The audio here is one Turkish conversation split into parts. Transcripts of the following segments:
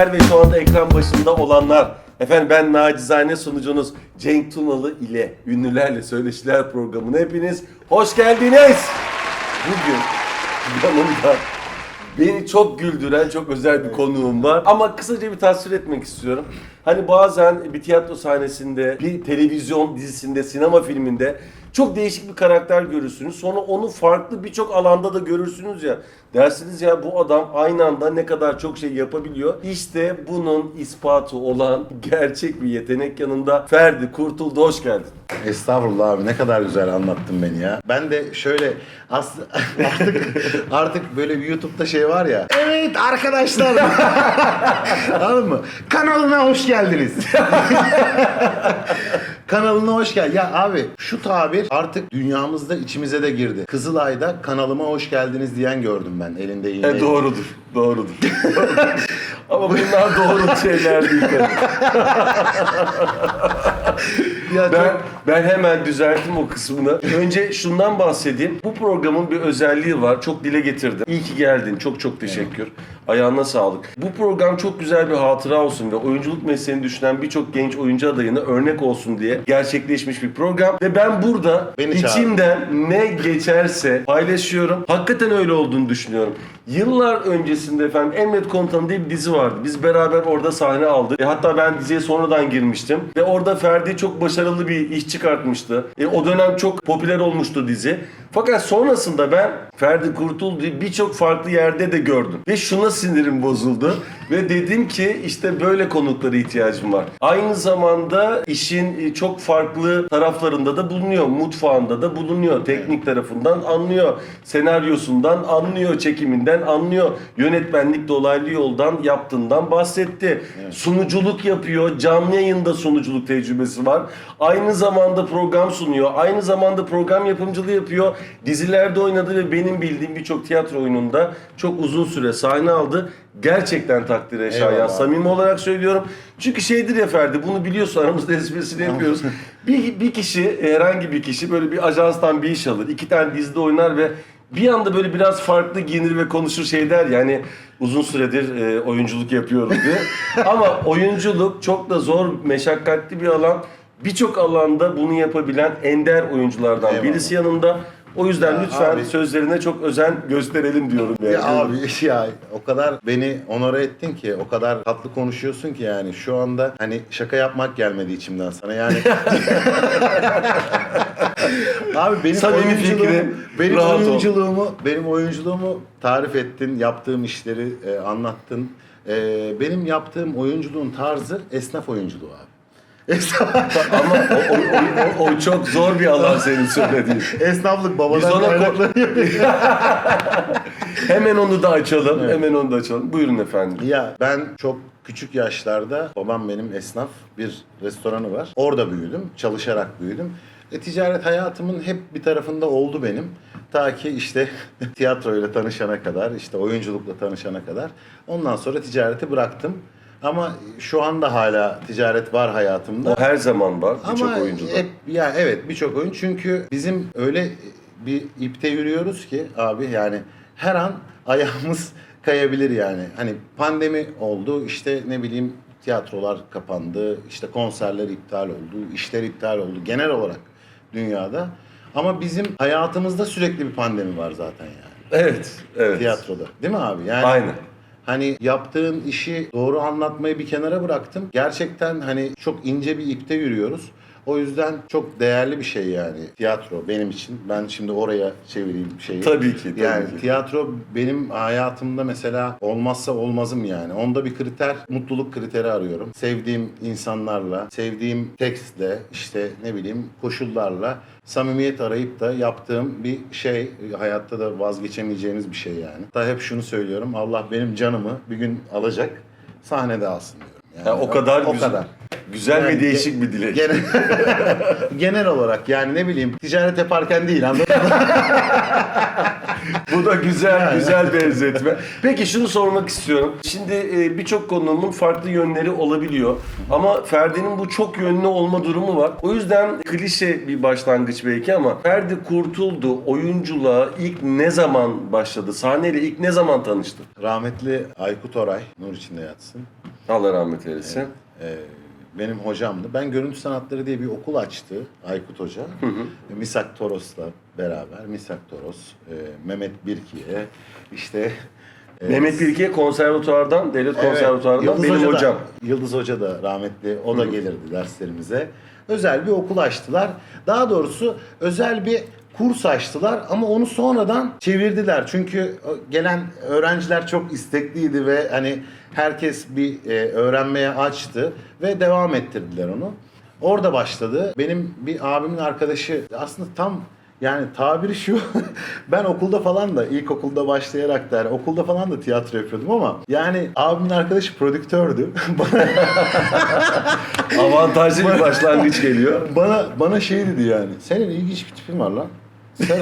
izleyenler ve şu anda ekran başında olanlar. Efendim ben nacizane sunucunuz Cenk Tunalı ile Ünlülerle Söyleşiler programına hepiniz hoş geldiniz. Bugün yanımda beni çok güldüren çok özel bir konuğum var. Ama kısaca bir tasvir etmek istiyorum. Hani bazen bir tiyatro sahnesinde, bir televizyon dizisinde, sinema filminde çok değişik bir karakter görürsünüz. Sonra onu farklı birçok alanda da görürsünüz ya. Dersiniz ya bu adam aynı anda ne kadar çok şey yapabiliyor. İşte bunun ispatı olan gerçek bir yetenek yanında Ferdi Kurtuldu. Hoş geldin. Estağfurullah abi ne kadar güzel anlattın beni ya. Ben de şöyle aslında artık artık böyle bir YouTube'da şey var ya. Evet arkadaşlar. Anladın mı? Kanalına hoş geldiniz. Kanalına hoş gel. Ya abi şu tabir artık dünyamızda içimize de girdi. Kızılay'da kanalıma hoş geldiniz diyen gördüm ben elinde iğne. E, doğrudur, doğrudur. Ama bunlar doğru şeyler değil. Ya Ben, çok- ben hemen düzelttim o kısmını. Önce şundan bahsedeyim. Bu programın bir özelliği var. Çok dile getirdim. İyi ki geldin. Çok çok teşekkür. Ayağına sağlık. Bu program çok güzel bir hatıra olsun ve oyunculuk mesleğini düşünen birçok genç oyuncu adayına örnek olsun diye gerçekleşmiş bir program. Ve ben burada Beni içimden ne geçerse paylaşıyorum. Hakikaten öyle olduğunu düşünüyorum. Yıllar öncesinde efendim Emret Komutanı diye bir dizi vardı. Biz beraber orada sahne aldık. E, hatta ben diziye sonradan girmiştim. Ve orada Ferdi çok başarılı bir iş çıkartmıştı. E, o dönem çok popüler olmuştu dizi. Fakat sonrasında ben Ferdi Kurtuldu'yu birçok farklı yerde de gördüm. Ve şuna sinirim bozuldu. Ve dedim ki işte böyle konuklara ihtiyacım var. Aynı zamanda işin e, çok farklı taraflarında da bulunuyor. Mutfağında da bulunuyor. Teknik tarafından anlıyor. Senaryosundan anlıyor. Çekiminden anlıyor. Yönetmenlik dolaylı yoldan yaptığından bahsetti. Sunuculuk yapıyor. Canlı yayında sunuculuk tecrübesi var. Aynı zamanda program sunuyor. Aynı zamanda program yapımcılığı yapıyor. Dizilerde oynadı ve benim bildiğim birçok tiyatro oyununda çok uzun süre sahne aldı. Gerçekten takdire şayan. Eyvallah. Samimi olarak söylüyorum. Çünkü şeydir ya Ferdi bunu biliyorsun aramızda esprisini yapıyoruz. bir, bir kişi herhangi bir kişi böyle bir ajanstan bir iş alır. iki tane dizide oynar ve bir anda böyle biraz farklı giyinir ve konuşur şey der yani uzun süredir e, oyunculuk yapıyorum diye. Ama oyunculuk çok da zor, meşakkatli bir alan. Birçok alanda bunu yapabilen ender oyunculardan Eyvallah. birisi yanımda. O yüzden Ya lütfen abi- sözlerine çok özen gösterelim diyorum yani. Ya abi ya o kadar beni onore ettin ki o kadar tatlı konuşuyorsun ki yani şu anda hani şaka yapmak gelmedi içimden sana yani. abi benim Samimi oyunculuğumu, fikri, benim rahat ol. oyunculuğumu, benim oyunculuğumu tarif ettin, yaptığım işleri e, anlattın. E, benim yaptığım oyunculuğun tarzı esnaf oyunculuğu abi. Ama o, o, o, o çok zor bir alan senin söylediğin. esnaflık babadan ona kaynaklanıyor. Hemen onu da açalım. Hemen onu da açalım. Buyurun efendim. Ya ben çok küçük yaşlarda babam benim esnaf bir restoranı var. Orada büyüdüm. Çalışarak büyüdüm. E, ticaret hayatımın hep bir tarafında oldu benim. Ta ki işte tiyatroyla tanışana kadar, işte oyunculukla tanışana kadar. Ondan sonra ticareti bıraktım. Ama şu anda hala ticaret var hayatımda. O her zaman var. Birçok oyuncuda. hep ya evet birçok oyun çünkü bizim öyle bir ipte yürüyoruz ki abi yani her an ayağımız kayabilir yani. Hani pandemi oldu işte ne bileyim tiyatrolar kapandı, işte konserler iptal oldu, işler iptal oldu genel olarak dünyada. Ama bizim hayatımızda sürekli bir pandemi var zaten yani Evet. Evet. tiyatroda. Değil mi abi? Yani Aynen. Hani yaptığın işi doğru anlatmayı bir kenara bıraktım. Gerçekten hani çok ince bir ipte yürüyoruz. O yüzden çok değerli bir şey yani tiyatro benim için. Ben şimdi oraya çevireyim şeyi. Tabii ki, tabii yani ki. tiyatro benim hayatımda mesela olmazsa olmazım yani. Onda bir kriter, mutluluk kriteri arıyorum. Sevdiğim insanlarla, sevdiğim tekstle, işte ne bileyim koşullarla samimiyet arayıp da yaptığım bir şey. Hayatta da vazgeçemeyeceğiniz bir şey yani. Hatta hep şunu söylüyorum. Allah benim canımı bir gün alacak. Sahnede alsın diyorum. Yani Ya o kadar o güzel. kadar. Güzel ve Yani değişik ge- bir dilek. Genel, genel olarak yani ne bileyim ticaret yaparken değil anladın mı? Bu da güzel güzel benzetme. Peki şunu sormak istiyorum. Şimdi e, birçok konuğumun farklı yönleri olabiliyor. Ama Ferdi'nin bu çok yönlü olma durumu var. O yüzden klişe bir başlangıç belki ama Ferdi Kurtuldu oyunculuğa ilk ne zaman başladı? Sahneyle ilk ne zaman tanıştı? Rahmetli Aykut Oray, nur içinde yatsın. Allah rahmet eylesin. Ee, benim hocamdı. Ben Görüntü Sanatları diye bir okul açtı Aykut Hoca. Ve Misak Toros'la beraber. Misak Toros, e, Mehmet Birki'ye, işte... e, Mehmet Bilge konservatuvardan, devlet Evet, konservatuvarından Yıldız benim Hoca da- hocam. Yıldız Hoca da rahmetli, o da gelirdi derslerimize. Özel bir okul açtılar. Daha doğrusu özel bir kurs açtılar ama onu sonradan çevirdiler. Çünkü o gelen öğrenciler çok istekliydi ve hani herkes bir e, öğrenmeye açtı ve devam ettirdiler onu. Orada başladı. Benim bir abimin arkadaşı aslında tam yani tabiri şu, ben okulda falan da, ilkokulda başlayarak da, yani okulda falan da tiyatro yapıyordum ama yani abimin arkadaşı prodüktördü. Avantajlı bir başlangıç geliyor. bana, bana şey dedi yani, senin ilginç bir tipin var lan. Sen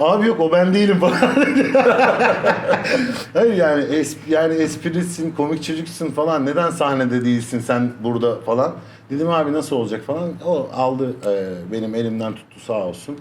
Abi yok o ben değilim falan dedi. Hayır yani, es, yani esprisin, komik çocuksun falan. Neden sahnede değilsin sen burada falan. Dedim abi nasıl olacak falan. O aldı e, benim elimden tuttu sağ olsun.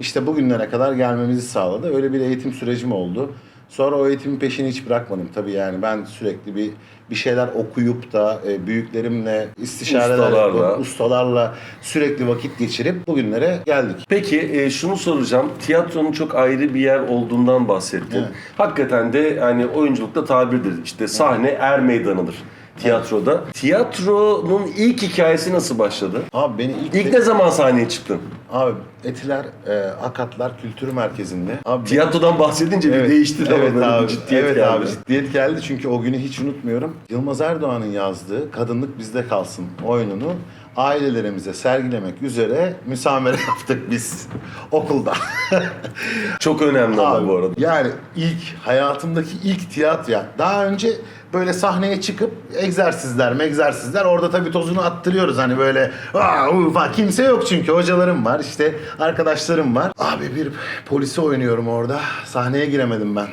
İşte bugünlere kadar gelmemizi sağladı. Öyle bir eğitim sürecim oldu. Sonra o eğitimin peşini hiç bırakmadım. Tabii yani ben sürekli bir bir şeyler okuyup da e, büyüklerimle istişareler Ustalarla. ustalarla sürekli vakit geçirip bugünlere geldik. Peki e, şunu soracağım. Tiyatronun çok ayrı bir yer olduğundan bahsettin. Evet. Hakikaten de hani oyunculukta tabirdir. İşte sahne er meydanıdır tiyatroda. Tiyatronun ilk hikayesi nasıl başladı? Abi beni ilk, İlk ne zaman sahneye çıktın? abi Etiler e, Akatlar Kültür Merkezi'nde. Abi Tiyatrodan bahsedince bir değişti de evet bir abi, ciddiyet evet geldi. abi ciddiyet geldi çünkü o günü hiç unutmuyorum. Yılmaz Erdoğan'ın yazdığı Kadınlık Bizde Kalsın oyununu ailelerimize sergilemek üzere müsamere yaptık biz okulda. Çok önemli ama bu arada. Yani ilk hayatımdaki ilk tiyatro. ya. Daha önce böyle sahneye çıkıp egzersizler, egzersizler orada tabii tozunu attırıyoruz hani böyle falan. kimse yok çünkü hocalarım var işte arkadaşlarım var. Abi bir polisi oynuyorum orada. Sahneye giremedim ben.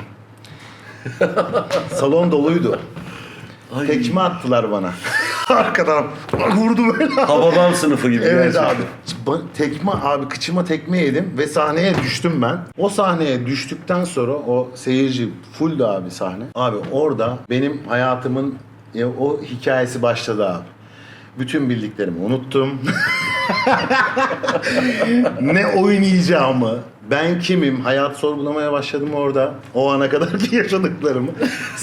Salon doluydu. Ay. Tekme attılar bana. Arkadan vurdu böyle. Hababam sınıfı gibi Evet gerçekten. abi. Ba- Tekme abi kıçıma tekme yedim ve sahneye düştüm ben. O sahneye düştükten sonra o seyirci fulldü abi sahne. Abi orada benim hayatımın ya, o hikayesi başladı abi. Bütün bildiklerimi unuttum. ne oynayacağımı, ben kimim, hayat sorgulamaya başladım orada. O ana kadarki yaşadıklarımı.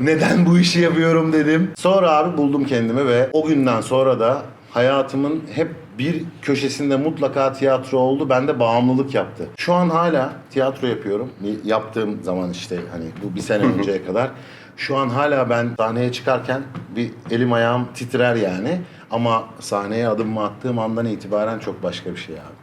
Neden bu işi yapıyorum dedim. Sonra abi buldum kendimi ve o günden sonra da hayatımın hep bir köşesinde mutlaka tiyatro oldu. Bende bağımlılık yaptı. Şu an hala tiyatro yapıyorum. Yaptığım zaman işte hani bu bir sene önceye kadar. Şu an hala ben sahneye çıkarken bir elim ayağım titrer yani. Ama sahneye adımımı attığım andan itibaren çok başka bir şey abi.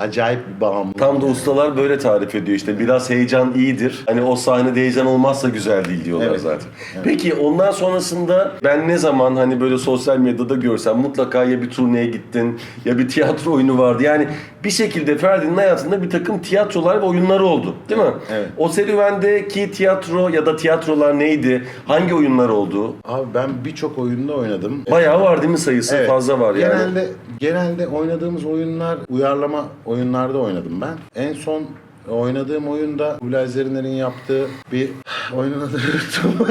Acayip bir bağımlılık. Tam da ustalar böyle tarif ediyor işte biraz heyecan iyidir. Hani o sahnede heyecan olmazsa güzel değil diyorlar Evet. zaten. Peki ondan sonrasında ben ne zaman hani böyle sosyal medyada görsem mutlaka ya bir turneye gittin ya bir tiyatro oyunu vardı. Yani bir şekilde Ferdi'nin hayatında bir takım tiyatrolar ve oyunlar oldu değil mi? Evet. O serüvendeki tiyatro ya da tiyatrolar neydi? Hangi oyunlar oldu? Abi ben birçok oyunda oynadım. Bayağı var değil mi sayısı? Evet. Fazla var yani. Genelde genelde oynadığımız oyunlar uyarlama oyunlarda oynadım ben. En son oynadığım oyunda Kubilay Zeriner'in yaptığı bir oyunun adını unuttum.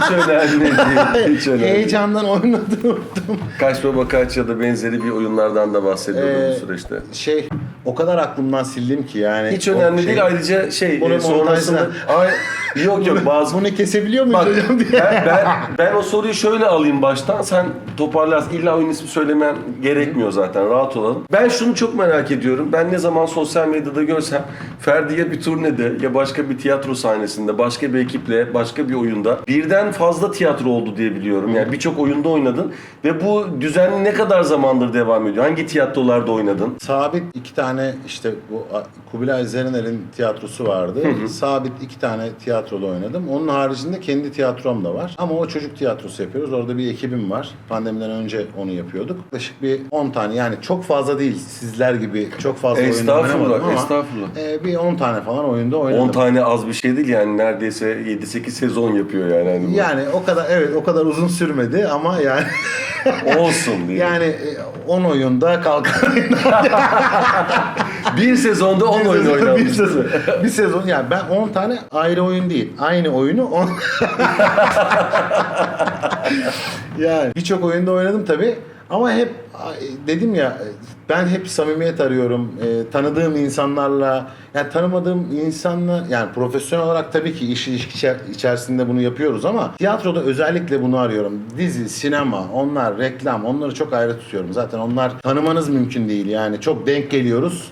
Hiç önemli değil. Hiç önemli. Heyecandan oyunun adını unuttum. Kaç baba kaç ya da benzeri bir oyunlardan da bahsediyordu Ee, bu süreçte. Şey o kadar aklımdan sildim ki yani. Hiç önemli şey- değil ayrıca şey e, sonrasında yok yok bazı Bunu kesebiliyor muyuz Bak, hocam diye. ben, ben, ben o soruyu şöyle alayım baştan. Sen toparlarsın. İlla oyun ismi söylemen gerekmiyor zaten. Rahat olalım. Ben şunu çok merak ediyorum. Ben ne zaman sosyal medyada görsem Ferdi ya bir turnede ya başka bir tiyatro sahnesinde başka bir ekip ekiple başka bir oyunda birden fazla tiyatro oldu diye biliyorum. Yani birçok oyunda oynadın ve bu düzen ne kadar zamandır devam ediyor? Hangi tiyatrolarda oynadın? Sabit iki tane işte bu Kubilay Zerener'in tiyatrosu vardı. Sabit iki tane tiyatroda oynadım. Onun haricinde kendi tiyatrom da var. Ama o çocuk tiyatrosu yapıyoruz. Orada bir ekibim var. Pandemiden önce onu yapıyorduk. Yaklaşık bir 10 tane yani çok fazla değil sizler gibi çok fazla oyunda oynamadım Estağfurullah, ama estağfurullah. e, bir 10 tane falan oyunda oynadım. 10 tane az bir şey değil yani neredeyse 7-8 sezon yapıyor yani. Hani bu. Yani o kadar evet o kadar uzun sürmedi ama yani Olsun diye. yani e, 10 oyunda kalkan bir sezonda 10 oyun bir oynanmış. sezon. bir sezon yani ben 10 tane ayrı oyun değil. Aynı oyunu 10 Yani birçok oyunda oynadım tabi ama hep dedim ya ben hep samimiyet arıyorum. E, tanıdığım insanlarla yani tanımadığım insanla yani profesyonel olarak tabii ki iş içer- içerisinde bunu yapıyoruz ama tiyatroda özellikle bunu arıyorum. Dizi, sinema, onlar reklam onları çok ayrı tutuyorum. Zaten onlar tanımanız mümkün değil yani çok denk geliyoruz.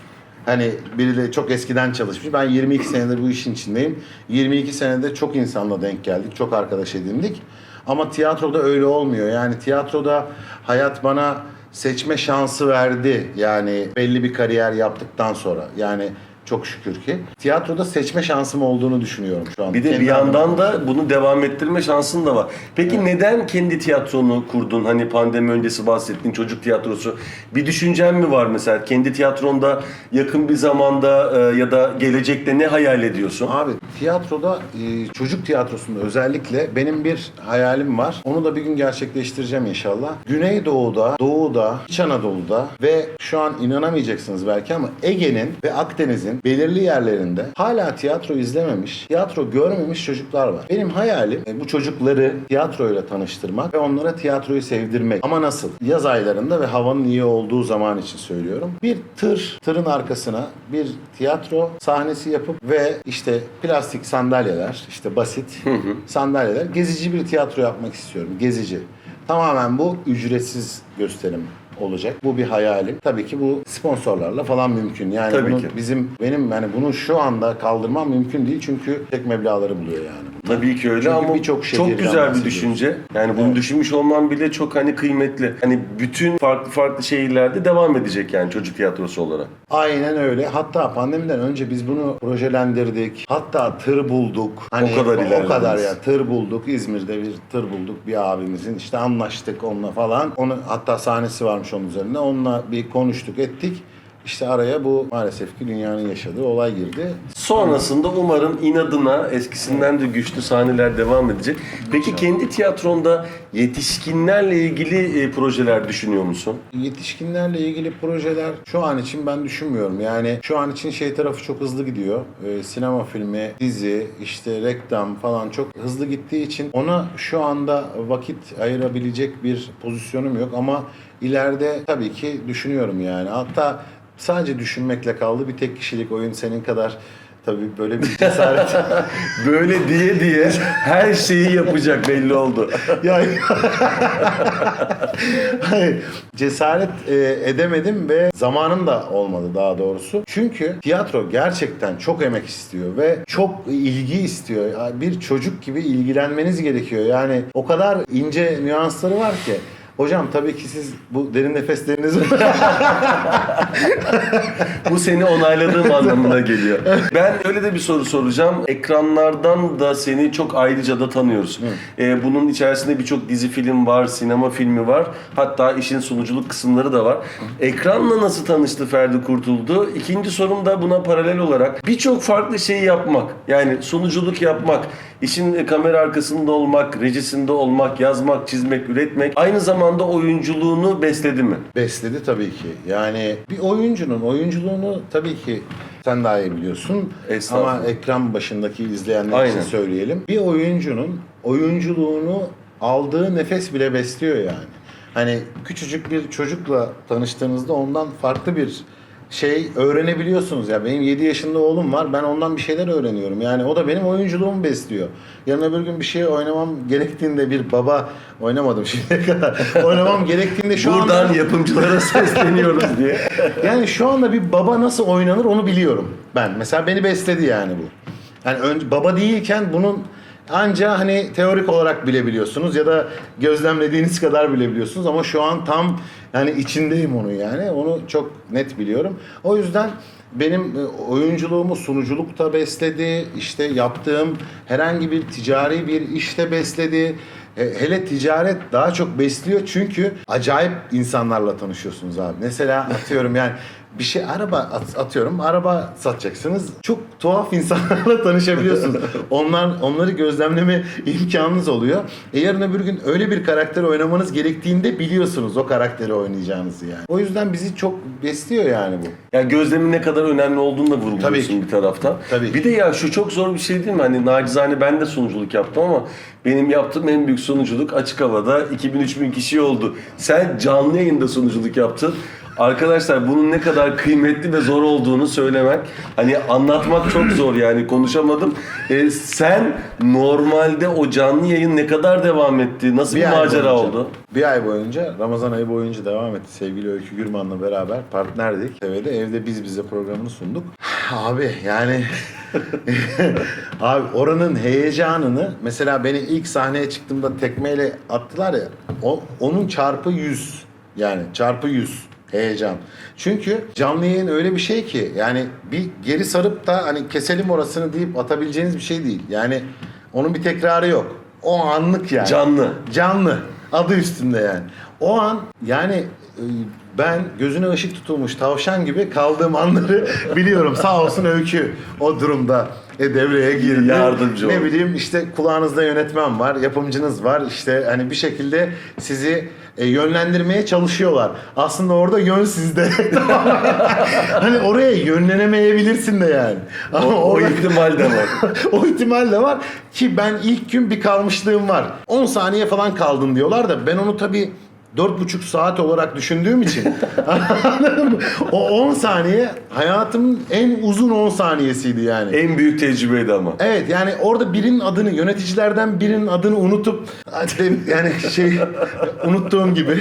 Hani birileri çok eskiden çalışmış. Ben 22 senedir bu işin içindeyim. 22 senede çok insanla denk geldik. Çok arkadaş edindik. Ama tiyatroda öyle olmuyor. Yani tiyatroda hayat bana seçme şansı verdi. Yani belli bir kariyer yaptıktan sonra. Yani çok şükür ki. Tiyatroda seçme şansım olduğunu düşünüyorum şu an. Bir de bir Kendi yandan adıma. da bunu devam ettirme şansın da var. Peki neden kendi tiyatronu kurdun? Hani pandemi öncesi bahsettiğin çocuk tiyatrosu. Bir düşüncen mi var mesela? Kendi tiyatronda yakın bir zamanda e, ya da gelecekte ne hayal ediyorsun? Abi tiyatroda e, çocuk tiyatrosunda özellikle benim bir hayalim var. Onu da bir gün gerçekleştireceğim inşallah. Güneydoğu'da, Doğu'da, İç Anadolu'da ve şu an inanamayacaksınız belki ama Ege'nin ve Akdeniz'in belirli yerlerinde hala tiyatro izlememiş, tiyatro görmemiş çocuklar var. Benim hayalim e, bu çocukları tiyatroyla tanıştırmak ve onlara tiyatroyu sevdirmek. Ama nasıl? Yaz aylarında ve havanın iyi olduğu zaman için söylüyorum. Bir tır, tırın arkasına bir tiyatro sahnesi yapıp ve işte plastik sandalyeler, işte basit sandalyeler, gezici bir tiyatro yapmak istiyorum. Gezici. Tamamen bu ücretsiz gösterim olacak. Bu bir hayalim. Tabii ki bu sponsorlarla falan mümkün. Yani Tabii bunu ki. bizim benim yani bunu şu anda kaldırmam mümkün değil çünkü tek meblağları buluyor yani. Tabii ki öyle Çünkü ama birçok çok güzel bir bahsediyoruz. düşünce. Yani bunu Evet. düşünmüş olman bile çok hani kıymetli. Hani bütün farklı farklı şehirlerde devam edecek yani çocuk tiyatrosu olarak. Aynen öyle. Hatta pandemiden önce biz bunu projelendirdik. Hatta tır bulduk. Hani O kadar O ilerlediniz. kadar ya. Tır bulduk. İzmir'de bir tır bulduk bir abimizin. İşte anlaştık onunla falan. Onu hatta sahnesi varmış onun üzerinde. Onunla bir konuştuk ettik. İşte araya bu maalesef ki dünyanın yaşadığı olay girdi. Sonrasında umarım inadına eskisinden de güçlü sahneler devam edecek. Peki kendi tiyatronda yetişkinlerle ilgili e, projeler düşünüyor musun? Yetişkinlerle ilgili projeler şu an için ben düşünmüyorum. Yani şu an için şey tarafı çok hızlı gidiyor. Ee, sinema filmi, dizi, işte reklam falan çok hızlı gittiği için ona şu anda vakit ayırabilecek bir pozisyonum yok ama ileride tabii ki düşünüyorum yani. Hatta sadece düşünmekle kaldı. Bir tek kişilik oyun senin kadar tabii böyle bir cesaret Böyle diye diye her şeyi yapacak belli oldu. ya Hayır, cesaret e, edemedim ve zamanım da olmadı daha doğrusu. Çünkü tiyatro gerçekten çok emek istiyor ve çok ilgi istiyor. Bir çocuk gibi ilgilenmeniz gerekiyor. Yani o kadar ince nüansları var ki. Hocam tabii ki siz bu derin nefeslerinizi Bu seni onayladığım anlamına geliyor. Ben öyle de bir soru soracağım. Ekranlardan da seni çok ayrıca da tanıyoruz. Ee, bunun içerisinde birçok dizi film var, sinema filmi var. Hatta işin sunuculuk kısımları da var. Ekranla nasıl tanıştı Ferdi Kurtuldu? İkinci sorum da buna paralel olarak birçok farklı şeyi yapmak. Yani sunuculuk yapmak, işin kamera arkasında olmak, rejisinde olmak, yazmak, çizmek, üretmek. Aynı zamanda oyunculuğunu besledi mi? besledi tabii ki. Yani bir oyuncunun oyunculuğunu tabii ki sen daha iyi biliyorsun. Estağfurullah. Ama ekran başındaki izleyenler Aynen. için söyleyelim. Bir oyuncunun oyunculuğunu aldığı nefes bile besliyor yani. Hani küçücük bir çocukla tanıştığınızda ondan farklı bir şey öğrenebiliyorsunuz ya. Benim 7 yaşında oğlum var. Ben ondan bir şeyler öğreniyorum. Yani o da benim oyunculuğumu besliyor. Yarın öbür gün bir şey oynamam gerektiğinde bir baba oynamadım şimdiye kadar. oynamam gerektiğinde şu anda Buradan yapımcılara sesleniyoruz diye. yani şu anda bir baba nasıl oynanır onu biliyorum ben. Mesela beni besledi yani bu. Yani önce baba değilken bunun Anca hani teorik olarak bilebiliyorsunuz ya da gözlemlediğiniz kadar bilebiliyorsunuz ama şu an tam yani içindeyim onu yani. Onu çok net biliyorum. O yüzden benim e, oyunculuğumu sunuculukta besledi. işte yaptığım herhangi bir ticari bir işte besledi. E, Hele ticaret daha çok besliyor çünkü acayip insanlarla tanışıyorsunuz abi. Mesela atıyorum yani bir şey araba at- atıyorum araba satacaksınız. Çok tuhaf insanlarla tanışabiliyorsunuz. Onlar onları gözlemleme imkanınız oluyor. E yarın öbür gün öyle bir karakter oynamanız gerektiğinde biliyorsunuz o karakteri oynayacağınızı yani. O yüzden bizi çok besliyor yani bu. Yani gözlemin ne kadar önemli olduğunu da vurguluyorsun bir taraftan. Tabii Bir de ya şu çok zor bir şey değil mi? Hani nacizane ben de sunuculuk yaptım ama benim yaptığım en büyük sunuculuk açık havada 2000-3000 kişi oldu. Sen canlı yayında sunuculuk yaptın. Arkadaşlar bunun ne kadar kıymetli ve zor olduğunu söylemek, hani anlatmak çok zor yani konuşamadım. Ee, sen normalde o canlı yayın ne kadar devam etti? Nasıl bir, ay macera boyunca- oldu? Bir ay boyunca, Ramazan ayı boyunca devam etti. Sevgili Öykü Gürman'la beraber partnerdik. TV'de evde biz bize programını sunduk. Abi yani abi oranın heyecanını mesela beni ilk sahneye çıktığımda tekmeyle attılar ya o, onun çarpı 100 yani çarpı 100 heyecan. Çünkü canlı yayın öyle bir şey ki yani bir geri sarıp da hani keselim orasını deyip atabileceğiniz bir şey değil. Yani onun bir tekrarı yok. O anlık yani. Canlı. Canlı. Adı üstünde yani. O an yani e, ben gözüne ışık tutulmuş tavşan gibi kaldığım anları biliyorum. Sağ olsun Öykü o durumda e, devreye girdi. Yardımcı Ne bileyim işte kulağınızda yönetmen var, yapımcınız var. İşte hani bir şekilde sizi e, yönlendirmeye çalışıyorlar. Aslında orada yön sizde. hani oraya yönlenemeyebilirsin de yani. Ama O, o ihtimal de var. o ihtimal de var ki ben ilk gün bir kalmışlığım var. 10 saniye falan kaldın diyorlar da ben onu tabii dört buçuk saat olarak düşündüğüm için o 10 saniye hayatımın en uzun 10 saniyesiydi yani. en büyük tecrübeydi ama. Evet yani orada birinin adını yöneticilerden birinin adını unutup yani şey unuttuğum gibi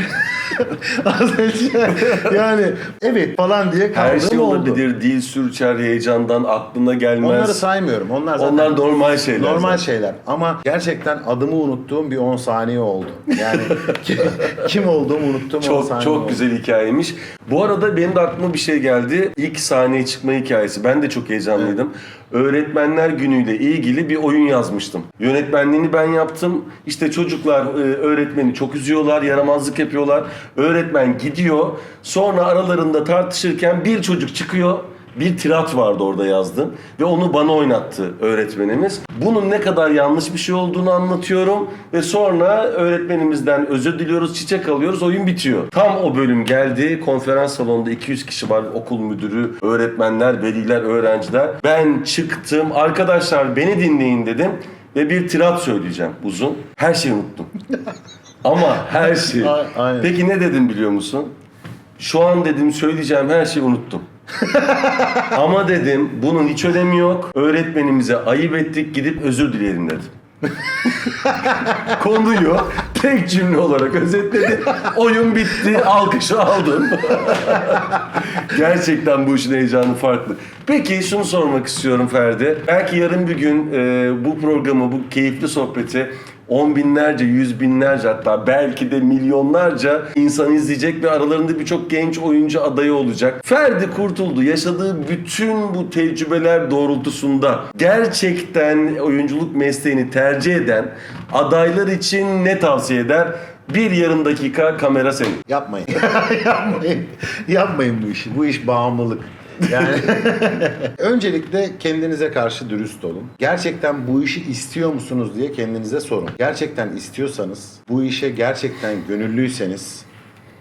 yani evet falan diye kaldığım Her şey oldu. olabilir. Dil sürçer heyecandan aklına gelmez. Onları saymıyorum. Onlar zaten Onlar normal şeyler. Normal zaten. şeyler ama gerçekten adımı unuttuğum bir 10 saniye oldu. Yani ki- kim olduğumu unuttuğum 10 Çok saniye çok oldu. güzel hikayeymiş. Bu arada benim de aklıma bir şey geldi. İlk sahneye çıkma hikayesi. Ben de çok heyecanlıydım. Öğretmenler günüyle ilgili bir oyun yazmıştım. Yönetmenliğini ben yaptım. İşte çocuklar e, öğretmeni çok üzüyorlar, yaramazlık yapıyorlar. Öğretmen gidiyor. Sonra aralarında tartışırken bir çocuk çıkıyor. Bir tirat vardı orada yazdım ve onu bana oynattı öğretmenimiz. Bunun ne kadar yanlış bir şey olduğunu anlatıyorum ve sonra öğretmenimizden özür diliyoruz, çiçek alıyoruz, oyun bitiyor. Tam o bölüm geldi, konferans salonunda 200 kişi var, okul müdürü, öğretmenler, veliler, öğrenciler. Ben çıktım, arkadaşlar beni dinleyin dedim ve bir tirat söyleyeceğim uzun. Her şeyi unuttum. Ama her aynen. Peki ne dedim biliyor musun? Şu an dedim söyleyeceğim her şeyi unuttum. Ama dedim bunun hiç önemi yok. Öğretmenimize ayıp ettik gidip özür dileyelim dedim. Konuyu tek cümle olarak özetledi. Oyun bitti. Alkışı aldım. Gerçekten bu işin heyecanı farklı. Peki şunu sormak istiyorum Ferdi. Belki yarın bir gün e, bu programı, bu keyifli sohbeti on binlerce, yüz binlerce hatta belki de milyonlarca insan izleyecek ve aralarında birçok genç oyuncu adayı olacak. Ferdi Kurtuldu yaşadığı bütün bu tecrübeler doğrultusunda gerçekten oyunculuk mesleğini tercih eden adaylar için ne tavsiye eder? Bir yarım dakika kamera senin. Yapmayın. Yapmayın. Yapmayın bu işi. Bu iş bağımlılık. Yani öncelikle kendinize karşı dürüst olun. Gerçekten bu işi istiyor musunuz diye kendinize sorun. Gerçekten istiyorsanız, bu işe gerçekten gönüllüyseniz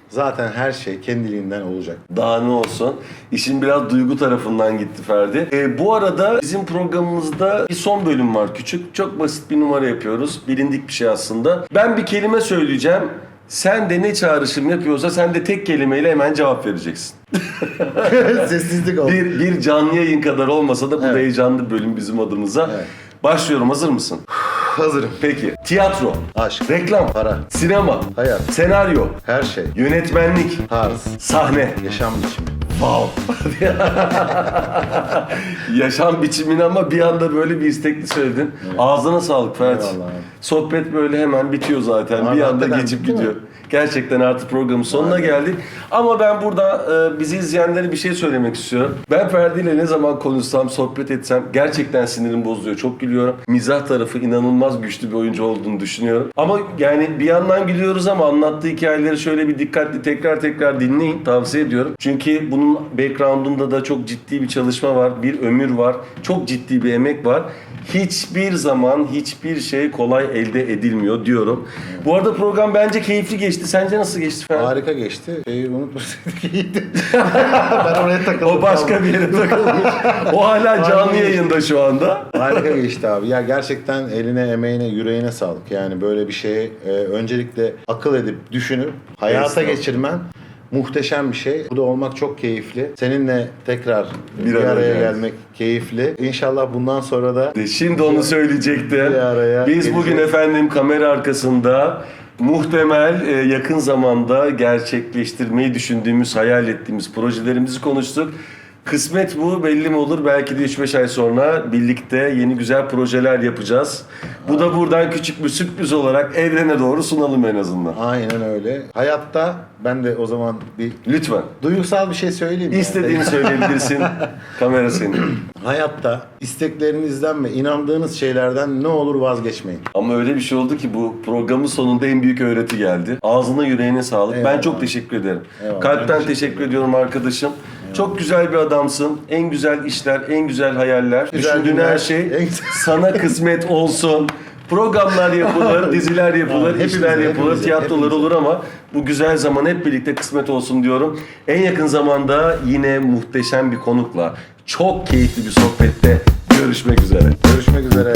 zaten her şey kendiliğinden olacak. Daha ne olsun. İşin biraz duygu tarafından gitti Ferdi. Ee, bu arada bizim programımızda bir son bölüm var küçük. Çok basit bir numara yapıyoruz. Bilindik bir şey aslında. Ben bir kelime söyleyeceğim. Sen de ne çağrışım yapıyorsa sen de tek kelimeyle hemen cevap vereceksin. Sessizlik oldu. Bir, bir canlı yayın kadar olmasa da bu Evet. da heyecanlı bölüm bizim adımıza. Evet. Başlıyorum. Hazır mısın? Hazırım. Peki. Tiyatro, Aşk, reklam, para, sinema, hayat, senaryo, her şey, yönetmenlik, tarz, sahne, yaşam biçimi, wow. Yaşam biçimini ama bir anda böyle bir istekli söyledin. Ağzına sağlık Ferhat. Eyvallah abi. Sohbet böyle hemen bitiyor zaten. Abi bir anda hakikaten geçip bitti mi? gidiyor. Gerçekten artık programın sonuna Aynen. geldik. Ama ben burada e, bizi izleyenlere bir şey söylemek istiyorum. Ben Ferdi ile ne zaman konuşsam, sohbet etsem gerçekten sinirim bozuluyor. Çok gülüyorum. Mizah tarafı inanılmaz güçlü bir oyuncu olduğunu düşünüyorum. Ama yani bir yandan gülüyoruz ama anlattığı hikayeleri şöyle bir dikkatli tekrar tekrar dinleyin. Tavsiye ediyorum. Çünkü bunun background'unda da çok ciddi bir çalışma var. Bir ömür var. Çok ciddi bir emek var. Hiçbir zaman hiçbir şey kolay elde edilmiyor diyorum. Bu arada program bence keyifli geçti. Sence nasıl geçti Ferdi? Harika geçti. Şeyi unutmasaydık iyiydi. ben oraya takıldım. O başka bir yere takılmış. O hala canlı yayında şu anda. Harika geçti abi. Ya gerçekten eline, emeğine, yüreğine sağlık. Yani böyle bir şeyi e, öncelikle akıl edip düşünüp hayata geçirmen muhteşem bir şey. Bu da olmak çok keyifli. Seninle tekrar Bir bir, araya araya gelmek keyifli. İnşallah bundan sonra da Şimdi onu söyleyecektim. Bir araya Biz geleceğiz. bugün efendim kamera arkasında muhtemel e, yakın zamanda gerçekleştirmeyi düşündüğümüz, hayal ettiğimiz projelerimizi konuştuk. Kısmet bu belli mi olur? Belki de 3-5 ay sonra birlikte yeni güzel projeler yapacağız. Bu da buradan küçük bir sürpriz olarak evrene doğru sunalım en azından. aynen öyle. Hayatta ben de o zaman bir Lütfen. duygusal bir şey söyleyeyim. mi? İstediğini söyleyebilirsin. Kamera senin. Hayatta isteklerinizden ve inandığınız şeylerden ne olur vazgeçmeyin. Ama öyle bir şey oldu ki bu programın sonunda en büyük öğreti geldi. Ağzına yüreğine sağlık. Ben Eyvallah. çok teşekkür ederim. Eyvallah. Kalpten teşekkür, teşekkür ediyorum arkadaşım. Çok güzel bir adamsın. En güzel işler, en güzel hayaller. Düşündüğün her şey sana kısmet olsun. Programlar yapılır, diziler yapılır, Hepimize, işler yapılır, hepimize, tiyatrolar hepimize. olur ama bu güzel zaman hep birlikte kısmet olsun diyorum. En yakın zamanda yine muhteşem bir konukla çok keyifli bir sohbette görüşmek üzere. Görüşmek üzere.